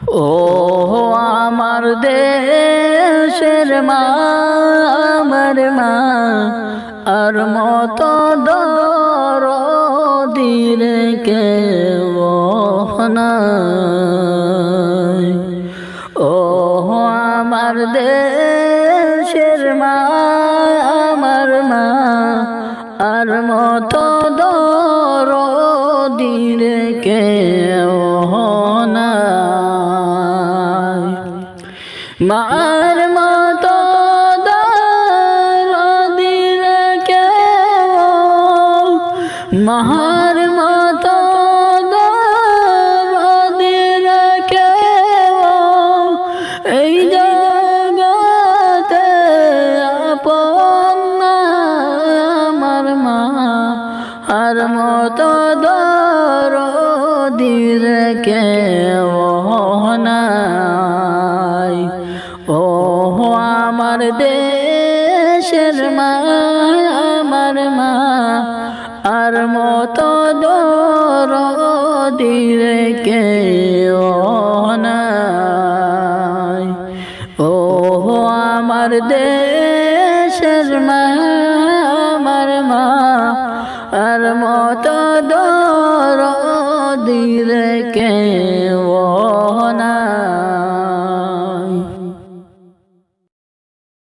ও আমার দেশের মা, আমার মা, আর মতো দর দিলে কে ও আমার দেশের মা, আমার মা, আর মতো দর দিলে কে মার মতো দিল কে মার মতো দিল কে এই জগতে আপন আমার মা। আর মতো দর দিল কে আমার দেশের মা, আমার মা, আর মতো দর দিল কে ও আমার দেশের মা, আমার মা, আর মতো দর দিল কে